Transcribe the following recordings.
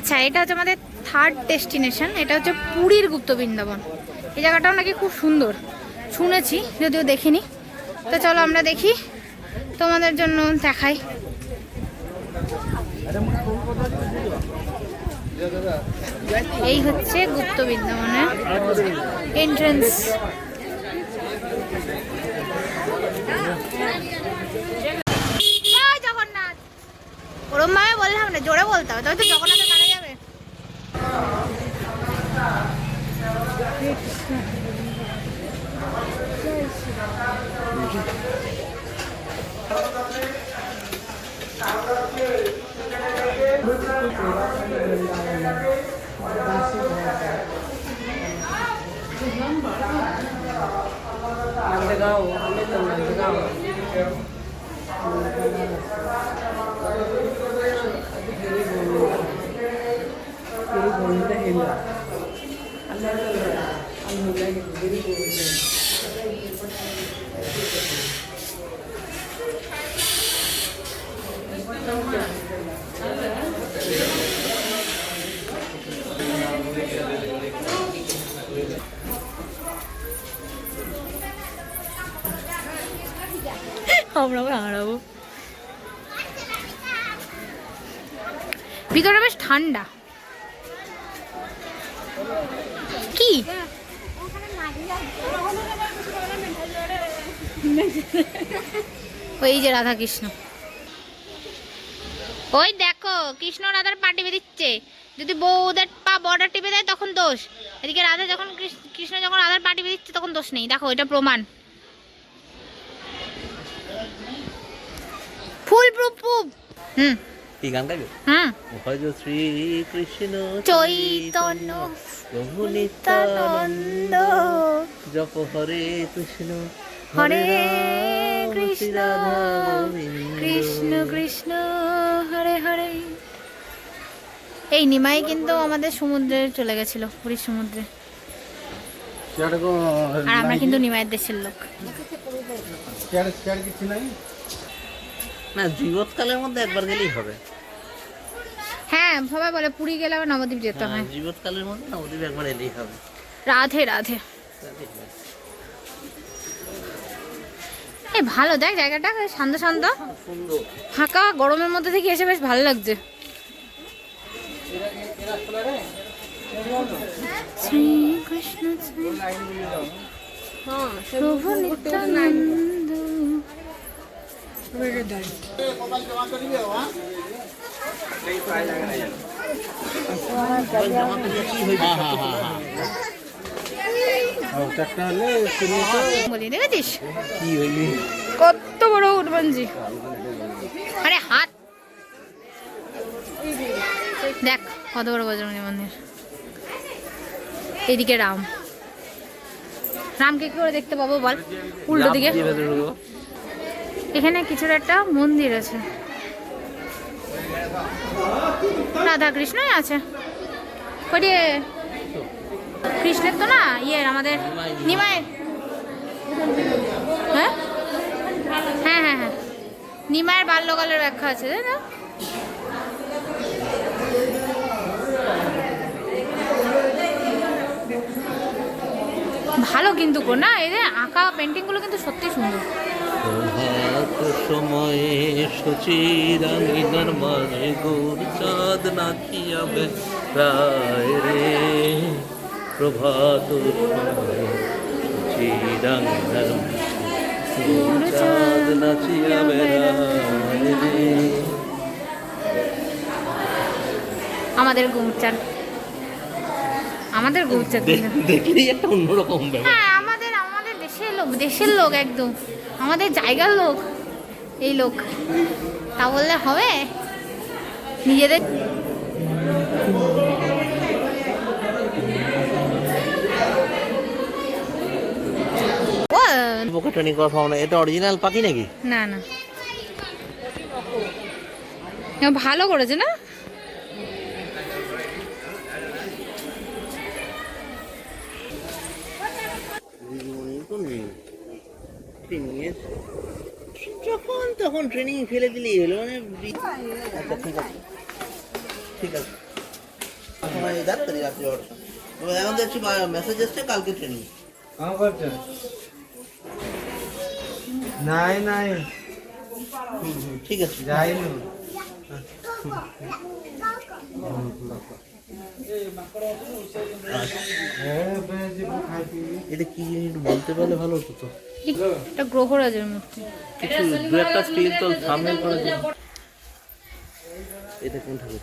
আচ্ছা এটা হচ্ছে আমাদের থার্ড ডেস্টিনেশন এটা হচ্ছে পুরীর গুপ্ত বৃন্দাবন। এই জায়গাটাও নাকি খুব সুন্দর। শুনেছি, যদিও দেখিনি। তো চলো আমরা দেখি, তোমাদের জন্য দেখাই। এই হচ্ছে গুপ্ত বৃন্দাবনের এন্ট্রেন্স জগন্নাথ। ওরম ভাবে বললাম না, জোরে বলতে হবে, তবে তো জগন্নাথের কানে যাবে ito, Nandagaw. Very good, the Hindu. Allah, Good. হারাবো ভিতরে বেশ ঠান্ডা কি ওই যে রাধা কৃষ্ণ ওই দেখো, কৃষ্ণ রাধার পা টিপে দিচ্ছে। যদি বউ ওদের পা বর্ডার টিপে দেয়, তখন দোষ। এদিকে রাধা যখন কৃষ- কৃষ্ণ যখন রাধার পা টিপে দিচ্ছে, তখন দোষ নেই। দেখো এটা প্রমাণ। ফুল প্রুফ হুম। কি গান গাইবে হুম। ভজ শ্রী কৃষ্ণ চৈতন্য প্রভু নিত্যানন্দ জপ হরে কৃষ্ণ হরে কৃষ্ণ শ্রী রাধা গোবিন্দ। কৃষ্ণ কৃষ্ণ হরে হরে। এই নিমাই কিন্তু আমাদের সমুদ্রে চলে গেছিল পুরীর সমুদ্রে। আর আমরা কিন্তু নিমাইয়ের দেশের লোক। না জীবৎকালের মধ্যে একবার গেলেই হবে। হ্যাঁ সবাই বলে পুরী গেলে আবার নবদ্বীপ যেতে হ্যাঁ, জীবৎকালের মধ্যে নবদ্বীপ একবার এলেই হবে। রাধে রাধে। এই ভালো দেখ জায়গাটা শান্ত শান্ত। ফাঁকা গরমের মধ্যে থেকে এসে বেশ ভালো লাগছে। শ্রীকৃষ্ণ প্রভু নিত্যানন্দ। কত বড় উটবঞ্জি আরে হাত। দেখ, কত বড় বজরঙ্গী মন্দির। এইদিকে রাম। রামকে কি করে দেখতে পাবো বল? উল্টো দিকে। এখানে কিছুর একটা মন্দির আছে। রাধা কৃষ্ণই আছে কৃষ্ণের তো না ইয়ে আমাদের নিমায়ের হ্যাঁ? হ্যাঁ হ্যাঁ হ্যাঁ। নিমায়ের বাল্যকালের ব্যাখ্যা আছে, তাই না? ভালো কিন্তু গো না? যে আঁকা পেন্টিংগুলো কিন্তু সত্যি সুন্দর। সময়ে গোর চাঁদ রে। প্রভাত সময়ে সচিরাঙ্গিনার গোর চাঁদ নাচিয়াবে রায় রে। আমাদের গৌচার আমাদের কিন্তু দেখলেই একটা অন্যরকম ব্যাপার। হ্যাঁ আমাদের আমাদের দেশের লোক দেশের লোক একদম। আমাদের জায়গার লোক এই লোক। তা বললে হবে? নিজেদের ও, পোকাটানি কথা না। এটা অরিজিনাল পাখি নাকি? না না। ভালো করেছে না? যখন তখন ট্রেনিং ফেলে দিলেই এলো মানে আচ্ছা ঠিক আছে ঠিক আছে এখন দেখছি মেসেজ কালকে ট্রেনিং নাই নাই ঠিক আছে যাই না এটা কি জিনিস বলতে পারলে ভালো হতো তো? এটা গ্রহরাজের মূর্তি। কিছু দু একটা স্টিল তো থামনেল করে দিন এটা কোন ঠাকুর?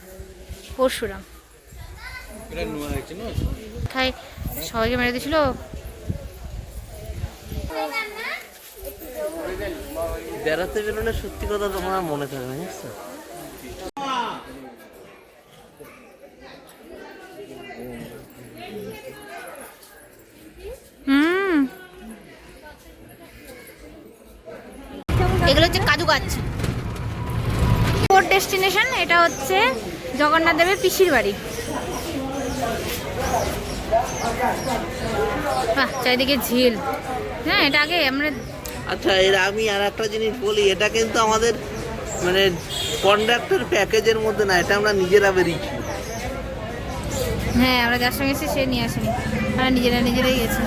পরশুরাম। কোথায়? সবাইকে মেরে দিয়েছিল? বেড়াতে বেরোলে সত্যি কথা তোমার মনে থাকে না জানিস তো? হুম এগুলো হচ্ছে কাজু গাছ ফোর্থ ডেস্টিনেশন এটা হচ্ছে জগন্নাথ দেবের পিসির বাড়ি। বাহ চারিদিকে ঝিল। হ্যাঁ এটা আগে আমরা আচ্ছা এর আমি আর একটা জিনিস বলি এটা কিন্তু আমাদের মানে কন্ডাক্টর প্যাকেজের মধ্যে না এটা আমরা নিজেরা বেরিয়েছি। হ্যাঁ আমরা যার সঙ্গে এসে সে নিয়ে আসেনি। আমরা নিজেরা নিজেরাই গেছি।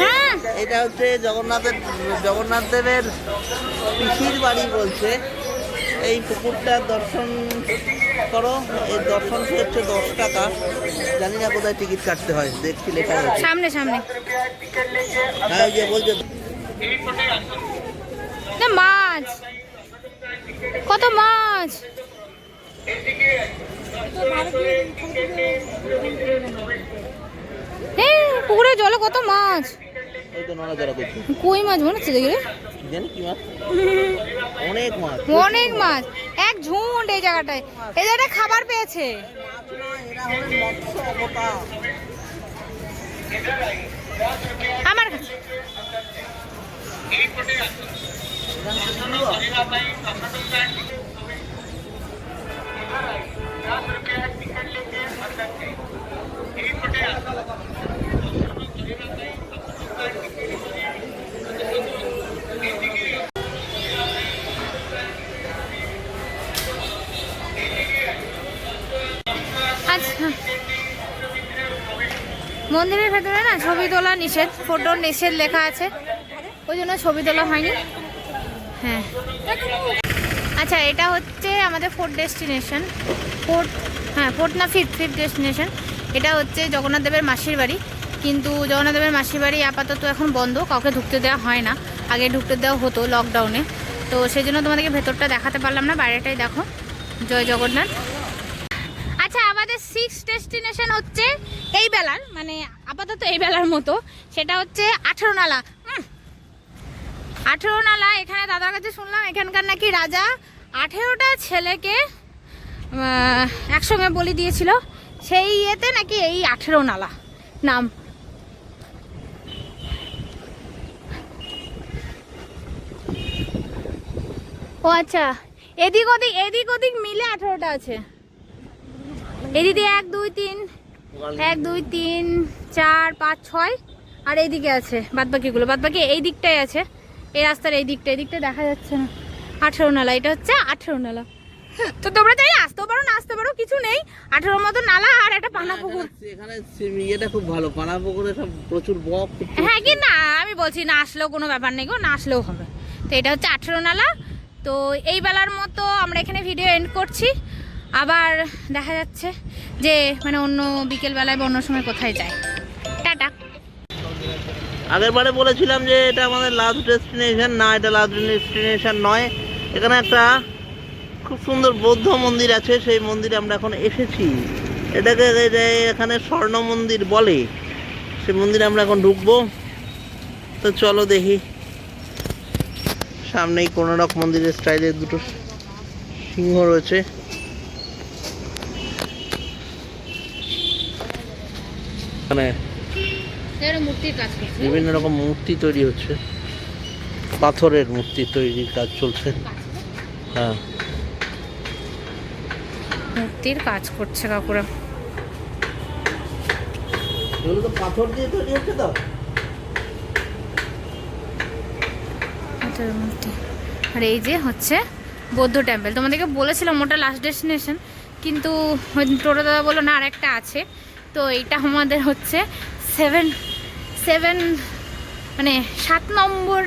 হ্যাঁ এটা হচ্ছে জগন্নাথের জগন্নাথ দেবের পিসির বাড়ি বলছে। এই পুকুরটার দর্শন করো এই দর্শন ফি হচ্ছে দশ টাকা। জানি না কোথায় টিকিট কাটতে হয় দেখছি লেখা আছে সামনে সামনে। হ্যাঁ যে বলছে। না মাছ। কত মাছ? এই পুকুরে জলে কত মাছ? কই মাছ মনে হচ্ছে দেখলে জানি কি মাছ? অনেক মাছ। অনেক মাছ। এক ঝুন্ড এই জায়গাটায়। এই জায়গাটায় খাবার পেয়েছে। আমার কাছে। মন্দিরের ভেতরে না ছবি তোলা নিষেধ ফটো নিষেধ লেখা আছে। ওই জন্য ছবি তোলা হয়নি। হ্যাঁ। আচ্ছা এটা হচ্ছে আমাদের ফোর্থ ডেস্টিনেশন ফোর্থ হ্যাঁ ফোর্থ না ফিফথ ফিফথ ডেস্টিনেশন এটা হচ্ছে জগন্নাথ দেবের মাসির বাড়ি। কিন্তু জগন্নাথ দেবের মাসির বাড়ি আপাতত এখন বন্ধ, কাউকে ঢুকতে দেওয়া হয় না। আগে ঢুকতে দেওয়া হতো লকডাউনে তো সেই জন্য তোমাদেরকে ভেতরটা দেখাতে পারলাম না, বাইরেটাই দেখো। জয় জগন্নাথ। আমাদের সিক্স ডেস্টিনেশন হচ্ছে এই বেলার মানে আপাতত এই বেলার মতো। সেটা হচ্ছে আঠেরো নালা। আঠেরো নালা, এখানে দাদার কাছে শুনলাম, এখানকার নাকি রাজা আঠেরোটা ছেলেকে একসঙ্গে বলি দিয়েছিল। সেই ইয়েতে নাকি এই আঠেরো নালা নাম। ও আচ্ছা এদিক ওদিক এদিক ওদিক মিলে আঠেরোটা আছে। এদিকে এক দুই তিন এক দুই তিন চার পাঁচ ছয় আর এইদিকে আছে বাদ বাকিগুলো বাদ বাকি এই দিকটাই আছে। এই রাস্তার এই দিকটা এই দিকটা দেখা যাচ্ছে না। আঠেরো নালা এটা হচ্ছে আঠেরো নালা। তো তোমরা চাইলে আসতেও পারো না আসতে পারো কিছু নেই। আঠেরো মতো নালা আর একটা পানা পুকুর। এখানে ইয়েটা খুব ভালো। পানা পুকুরে সব প্রচুর বক হ্যাঁ কি না আমি বলছি না আসলেও কোনো ব্যাপার নেই গো না আসলেও হবে। তো এটা হচ্ছে আঠেরো নালা। তো এই বেলার মতো আমরা এখানে ভিডিও এন্ড করছি। আবার দেখা যাচ্ছে যে মানে অন্য বিকেল বেলায় বা অন্য সময় কোথায় যায়। টাটা। আগের বারে বলেছিলাম যে এটা আমাদের লাস্ট ডেস্টিনেশন না, এটা লাস্ট ডেস্টিনেশন নয়। এখানে একটা খুব সুন্দর বৌদ্ধ মন্দির আছে, সেই মন্দিরে আমরা এখন এসেছি। এটাকে এটা এখানে স্বর্ণ মন্দির বলে, সেই মন্দিরে আমরা এখন ঢুকবো। তো চলো দেখি। সামনেই কোনারক মন্দিরের স্টাইলের দুটো সিংহ রয়েছে। মানে মূর্তির কাজ করছে। বিভিন্ন রকম মূর্তি তৈরি হচ্ছে। পাথরের মূর্তি তৈরির কাজ চলছে। হ্যাঁ। মূর্তির কাজ করছে কাকুরা। এগুলো তো পাথর দিয়ে তৈরি হচ্ছে তো। মূর্তি। আর এই যে হচ্ছে বৌদ্ধ টেম্পল তোমাদেরকে বলেছিলাম ওটা লাস্ট ডেস্টিনেশন কিন্তু টোটো দাদা বলল না আর একটা আছে। তো এইটা আমাদের হচ্ছে সেভেন সেভেন মানে সাত নম্বর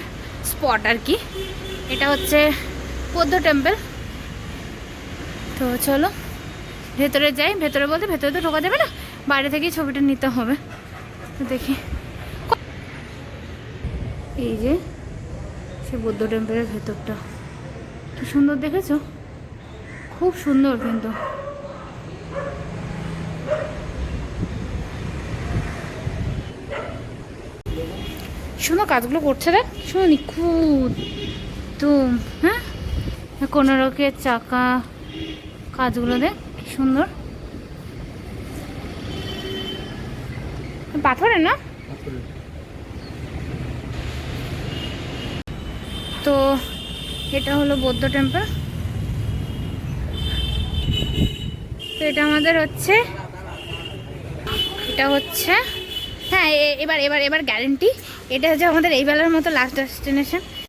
স্পট আর কি। এটা হচ্ছে বৌদ্ধ টেম্পল তো চলো, ভেতরে যাই, ভেতরে বলতে ভেতরে তো ঢোকা যাবে না, বাইরে থেকেই ছবিটা নিতে হবে। দেখি। এই যে, সে বৌদ্ধ টেম্পলের ভেতরটা। কি সুন্দর দেখেছ? খুব সুন্দর কিন্তু। সুন্দর কাজগুলো করছে দেখ সুন্দর নিখুঁত। তো হ্যাঁ? কোনো রকের চাকা কাজগুলো দেখ কি সুন্দর। পাথরে না? তো এটা হলো বৌদ্ধ টেম্পল তো এটা আমাদের হচ্ছে এটা হচ্ছে হ্যাঁ এবার এবার এবার গ্যারেন্টি এটা হচ্ছে আমাদের এই বেলার মতো লাস্ট ডেস্টিনেশন